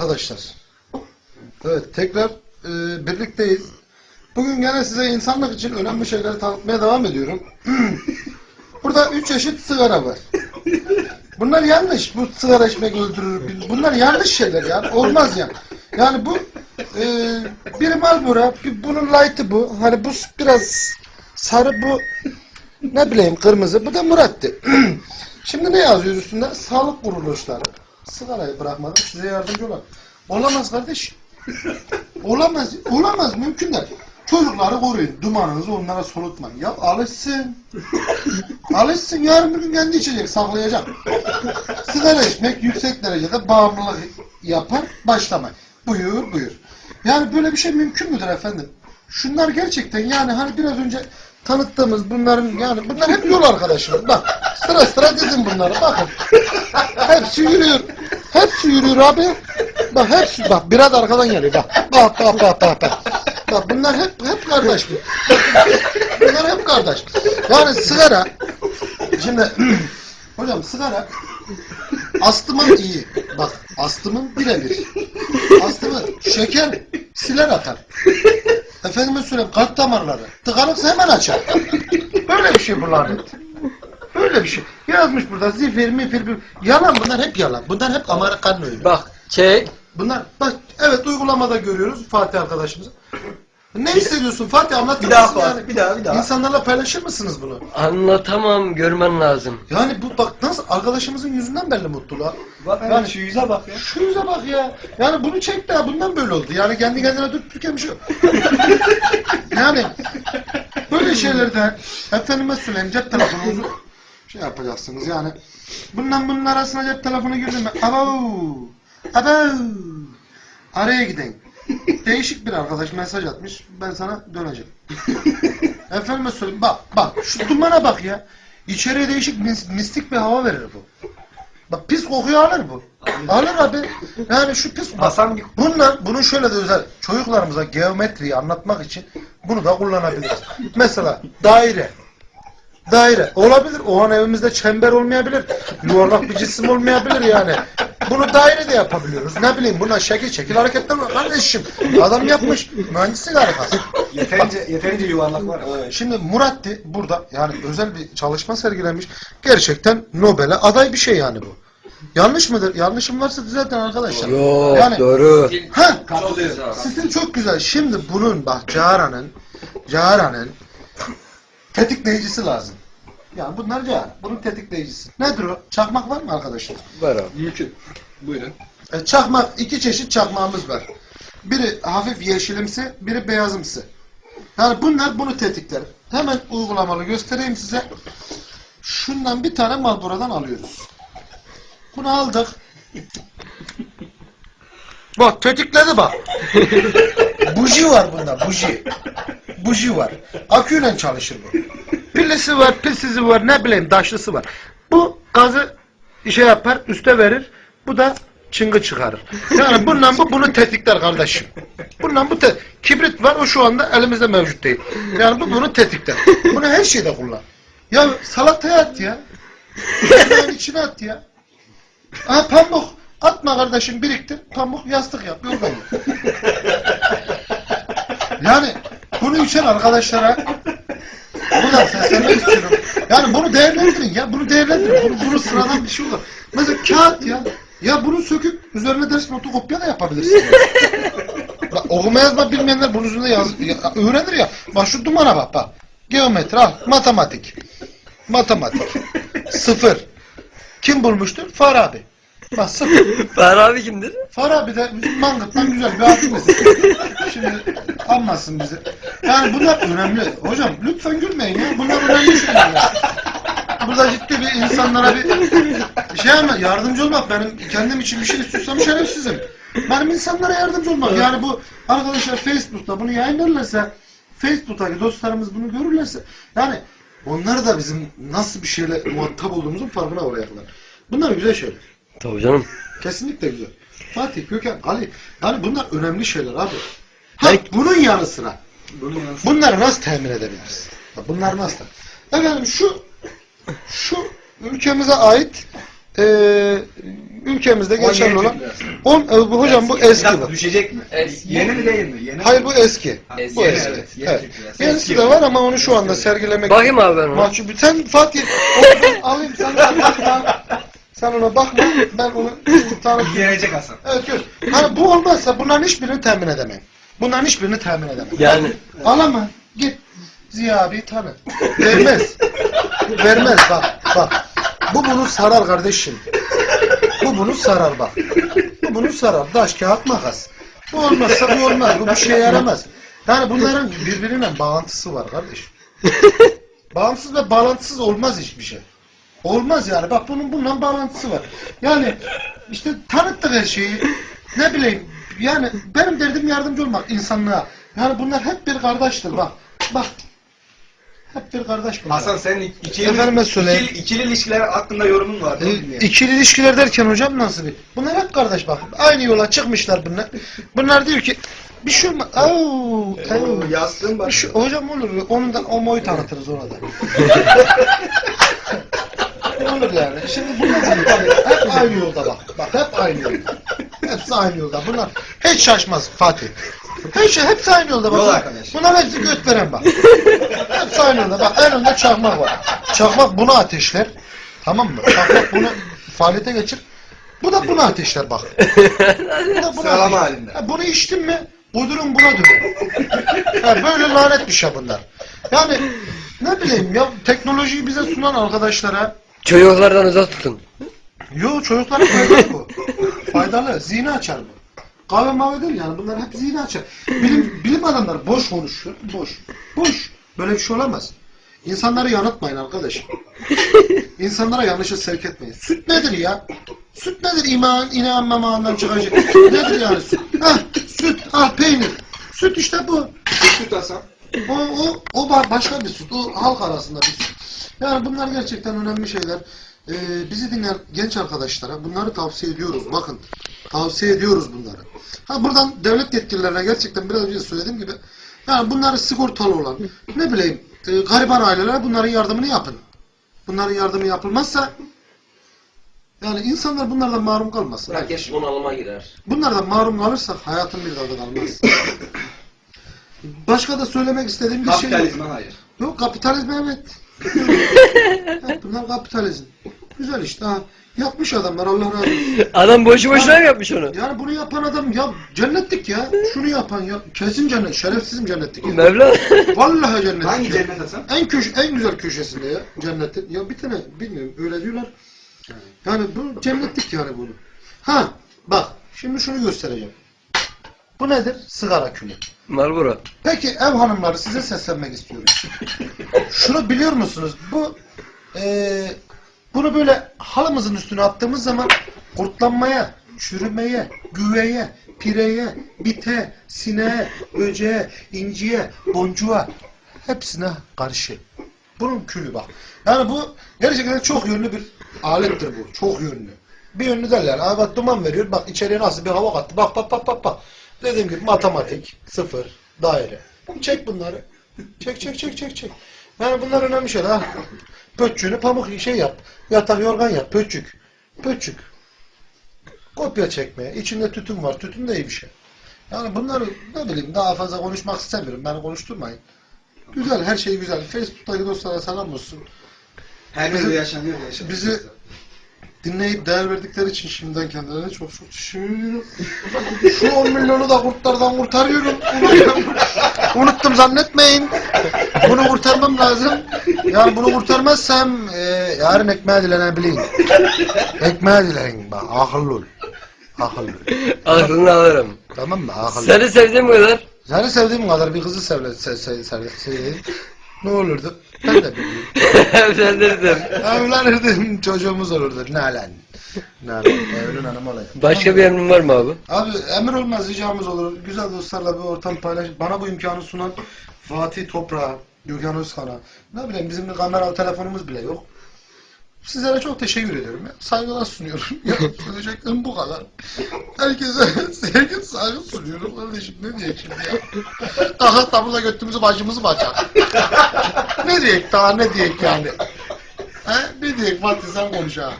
Arkadaşlar. Evet tekrar e, birlikteyiz. Bugün gene size insanlık için önemli şeyleri tanıtmaya devam ediyorum. Burada üç çeşit sigara var. Bunlar yanlış. Bu sigara içmek öldürür. Bunlar yanlış şeyler yani. Olmaz yani. Yani bu e, biri Marlboro, bir- bunun light'ı bu. Hani bu biraz sarı bu ne bileyim kırmızı. Bu da Murat'tı. Şimdi ne yazıyor üstünde? Sağlık kuruluşları. Sigarayı bırakmadan size yardımcı olan. Olamaz kardeş. Olamaz. Olamaz. Mümkün değil. Çocukları koruyun. Dumanınızı onlara solutmayın. Ya alışsın. alışsın. Yarın bir gün kendi içecek. Saklayacak. Sigara içmek yüksek derecede bağımlılık yapar. Başlamayın. Buyur buyur. Yani böyle bir şey mümkün müdür efendim? Şunlar gerçekten yani hani biraz önce tanıttığımız bunların yani bunlar hep yol arkadaşımız. Bak sıra sıra dizin bunları bakın. Hepsi yürüyor. Hepsi yürüyor abi. Bak hepsi bak biraz arkadan geliyor bak. Bak bak bak bak bak. Bak bunlar hep hep kardeş. Bunlar hep kardeş. Yani sigara şimdi hocam sigara astımın iyi. Bak astımın birebir. Astımı şeker siler atar. Efendime söyleyeyim kalp damarları. Tıkanıksa hemen açar. Böyle bir şey bu lanet. Böyle bir şey. Yazmış burada zifir mifir bir. Yalan bunlar hep yalan. Bunlar hep Amerikan oyunu. Bak çek. Bunlar bak evet uygulamada görüyoruz Fatih arkadaşımızı. Ne hissediyorsun Fatih anlatır Bir daha mısın Fatih, bir daha, bir daha. İnsanlarla paylaşır mısınız bunu? Anlatamam görmen lazım. Yani bu bak nasıl arkadaşımızın yüzünden belli mutluluğa. Bak Yani- şu yüze bak ya. Şu yüze bak ya. Yani bunu çek de bundan böyle oldu. Yani kendi kendine dur Türkiye bir şey yok. yani böyle şeylerde efendime söyleyeyim cep telefonunuzu şey yapacaksınız yani. Bundan bunun arasına cep telefonu girdi mi? Abo! Abo! Araya gidin. Değişik bir arkadaş mesaj atmış. Ben sana döneceğim. Efendime söyleyeyim bak bak şu dumana bak ya. İçeriye değişik mis- mistik bir hava verir bu. Bak pis kokuyu alır bu. Alır abi. Yani şu pis bak, Hasan gibi. Bunlar bunun şöyle de özel çocuklarımıza geometriyi anlatmak için bunu da kullanabiliriz. Mesela daire. Daire. Olabilir. O an evimizde çember olmayabilir. Yuvarlak bir cisim olmayabilir yani. Bunu daire de yapabiliyoruz. Ne bileyim buna şekil şekil hareketler var. Kardeşim adam yapmış. Mühendislik harikası. Yeterince, yeterince yuvarlak var. Şimdi Muratti burada yani özel bir çalışma sergilemiş. Gerçekten Nobel'e aday bir şey yani bu. Yanlış mıdır? Yanlışım varsa düzeltin arkadaşlar. Yok Yani- doğru. Ha, Çok güzel. stil çok güzel. Şimdi bunun bak Cahara'nın Cahara'nın tetikleyicisi lazım. Yani bunlar Cahara. Bunun tetikleyicisi. Nedir o? Çakmak var mı arkadaşlar? Var abi. Mümkün. Buyurun. E, çakmak, iki çeşit çakmağımız var. Biri hafif yeşilimsi, biri beyazımsı. Yani bunlar bunu tetikler. Hemen uygulamalı göstereyim size. Şundan bir tane Marlboro'dan alıyoruz. Bunu aldık. Bak tetikledi bak. buji var bunda, buji. Buji var. Aküyle çalışır bu. Pilisi var, pilsizi var, ne bileyim taşlısı var. Bu gazı şey yapar, üste verir. Bu da çıngı çıkarır. Yani bundan bu bunu tetikler kardeşim. Bundan bu kibrit var o şu anda elimizde mevcut değil. Yani bu bunu tetikler. Bunu her şeyde kullan. Ya salataya at ya. Yemeğin içine at ya. Aha pamuk. Atma kardeşim biriktir. Pamuk yastık yap. Yorgan. Bunu içen arkadaşlara buradan seslenmek istiyorum. Yani bunu değerlendirin ya. Bunu değerlendirin. Bunu, bunu sıradan bir şey olur. Mesela kağıt ya. Ya bunu söküp üzerine ders notu kopya da yapabilirsin. Bak, okuma yazma bilmeyenler bunun üzerinde yaz, ya, öğrenir ya. Bak şu dumana bak bak. Geometri al. Matematik. Matematik. Sıfır. Kim bulmuştur? Farabi. Bak sıfır. Fahri kimdir? Farabi de bizim Mangırt'tan güzel bir abimiz. Şimdi anmasın bizi. Yani bunlar önemli. Hocam lütfen gülmeyin ya. Bunlar önemli şeyler. Burada ciddi bir insanlara bir şey ama yardımcı olmak benim kendim için bir şey istiyorsam şerefsizim. Benim insanlara yardımcı olmak. Yani bu arkadaşlar Facebook'ta bunu yayınlarlarsa Facebook'taki dostlarımız bunu görürlerse yani onları da bizim nasıl bir şeyle muhatap olduğumuzun farkına varacaklar. Bunlar güzel şeyler. Tabii canım. Kesinlikle güzel. Fatih, Gökhan, Ali. Yani bunlar önemli şeyler abi. Ha, Peki. bunun yanı sıra. Bunun yanı Bunları nasıl temin edebiliriz? Bak Bunlar nasıl? Efendim şu şu ülkemize ait e, ülkemizde geçerli olan on, e, bu hocam bu eski bu. Düşecek mi? Eski. Yeni mi değil mi? Yeni Hayır mi? bu eski. Ha, Eski, Bu yeni, eski. evet. Yeni Evet. Yenisi Eski de var ama onu şu anda sergilemek Bakayım abi ben ona. mahcup. Sen Fatih alayım bakma. Sen ona bakma. Ben onu tanıtayım. Gelecek Hasan. Evet gör. Hani bu olmazsa bunların hiçbirini temin edemem. Bunların hiçbirini temin edemem. Yani Alama. Git. Ziya abi tanı. Vermez. Vermez bak. Bak. Bu bunu sarar kardeşim. Bu bunu sarar bak. Bu bunu sarar. Taş, kağıt, makas. Bu olmazsa bu olmaz. Bu bir şeye yaramaz. Yani bunların birbirine bağlantısı var kardeş. Bağımsız ve bağlantısız olmaz hiçbir şey. Olmaz yani. Bak bunun bununla bağlantısı var. Yani işte tanıttık her şeyi. Ne bileyim. Yani benim derdim yardımcı olmak insanlığa. Yani bunlar hep bir kardeştir bak. Bak. Hep bir kardeş bunlar. Hasan senin ikili, Efendime söyleyeyim. ikili, ikili ilişkiler hakkında yorumun var. E, değil mi? ikili ilişkiler derken hocam nasıl bir? Bunlar hep kardeş bak. Aynı yola çıkmışlar bunlar. Bunlar diyor ki bir şey olmaz. Oo, Oo, oo. Yastığın bak. Bir şey- hocam olur. Onu da o moyu tanıtırız ona da. olur yani. Şimdi bunlar hep, hep aynı yolda bak. Bak hep aynı yolda. Hepsi aynı yolda. Bunlar hiç şaşmaz Fatih. Hiç, hepsi aynı yolda bak. Yol Bunlar- arkadaş. Bunlar hepsi göt veren bak. hepsi aynı yolda. Bak en önde çakmak var. Çakmak bunu ateşler. Tamam mı? Çakmak bunu faaliyete geçir. Bu da bunu ateşler bak. Bu da bunu Sıralama ateşler. halinde. Ha, bunu içtin mi kudurun buna döner. Ha, böyle lanet bir şey bunlar. Yani ne bileyim ya teknolojiyi bize sunan arkadaşlara çocuklardan uzak tutun. yo çocuklara faydalı bu. Faydalı. Zihni açar bu. Kahve mavi değil yani bunlar hep zihni açar. Bilim, bilim adamları boş konuşuyor. Boş. Boş. Böyle bir şey olamaz. İnsanları yanıltmayın arkadaş. İnsanlara yanlışı sevk etmeyin. Süt nedir ya? Süt nedir iman, inan mamağından çıkacak? nedir yani süt? Hah, süt, ah peynir. Süt işte bu. Süt Hasan. O, o, o ba- başka bir süt. O halk arasında bir süt. Yani bunlar gerçekten önemli şeyler. Ee, bizi dinleyen genç arkadaşlara bunları tavsiye ediyoruz. Bakın tavsiye ediyoruz bunları. Ha buradan devlet yetkililerine gerçekten biraz önce söylediğim gibi yani bunları sigortalı olan ne bileyim e, gariban ailelere bunların yardımını yapın. Bunların yardımı yapılmazsa yani insanlar bunlardan mahrum kalmasın. Herkes bunalıma girer. Bunlardan mahrum kalırsak hayatın bir tadı kalmaz. Başka da söylemek istediğim bir şey yok. Kapitalizme hayır. Yok kapitalizm evet. Evet bunlar kapitalizm. Güzel işte ha. Yapmış adamlar Allah razı olsun. Adam boşu boşuna mı yapmış onu? Yani bunu yapan adam ya cennetlik ya. Şunu yapan ya. Kesin cennet. Şerefsizim cennetlik ya. Mevla. Vallahi cennetlik. Hangi ya. cennet Hasan? En köş en güzel köşesinde ya cennetin. Ya bir tane bilmiyorum öyle diyorlar. Yani bu cennetlik yani bunu. Ha bak şimdi şunu göstereceğim. Bu nedir? Sigara külü. Marlboro. Peki ev hanımları size seslenmek istiyorum. Şunu biliyor musunuz? Bu eee, bunu böyle halımızın üstüne attığımız zaman kurtlanmaya, çürümeye, güveye, pireye, bite, sineğe, böceğe, inciye, boncuğa hepsine karşı. Bunun külü bak. Yani bu gerçekten çok yönlü bir alettir bu. Çok yönlü. Bir yönlü derler. Aa bak duman veriyor. Bak içeriye nasıl bir hava kattı. Bak bak bak bak bak. Dediğim gibi matematik, sıfır, daire. Çek bunları. Çek çek çek çek çek. Yani bunlar önemli şeyler. Ha. Pötçüğünü pamuk şey yap. Yatak yorgan yap. Pötçük. Pötçük. Kopya çekmeye. İçinde tütün var. Tütün de iyi bir şey. Yani bunları ne bileyim daha fazla konuşmak istemiyorum. Beni konuşturmayın. Güzel, her şey güzel. Facebook'taki dostlara selam olsun. Her yerde yaşanıyor da yaşanıyor. bizi- Dinleyip değer verdikleri için şimdiden kendilerine çok çok teşekkür ediyorum. Şu 10 milyonu da kurtlardan kurtarıyorum. Unuttum, Unuttum zannetmeyin. Bunu kurtarmam lazım. Yani bunu kurtarmazsam e, yarın ekmeğe dilenebileyim. Ekmeğe dileyin bak akıllı ol. Akıllı ol. Aklını alırım. Tamam mı? Akıllı. Seni sevdiğim kadar. Seni sevdiğim kadar bir kızı sevle, se, se, se, seveyim. Ne olurdu? Ben de bilmiyorum. Evlendirdim. Evlenirdim, çocuğumuz olurdu. Ne lan? Ne lan? Evlin hanım olayım. Başka bir emrin var mı abi? Abi emir olmaz ricamız olur. Güzel dostlarla bir ortam paylaş. Bana bu imkanı sunan Fatih Toprağa, Gökhan Özkan'a. Ne bileyim bizim bir kameralı telefonumuz bile yok. Sizlere çok teşekkür ediyorum. Ya. Saygılar sunuyorum. Ya, söyleyeceklerim bu kadar. Herkese sevgi saygı sunuyorum. Kardeşim ne diyeyim şimdi ya? Daha tabulla götümüzü başımızı mı açar? ne diyek daha ne diyek yani? He? Ne diyek Fatih sen konuş ha.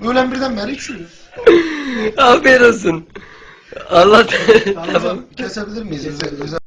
Öğlen birden beri içiyoruz. Afiyet olsun. Allah tamam. Kesebilir miyiz? Özel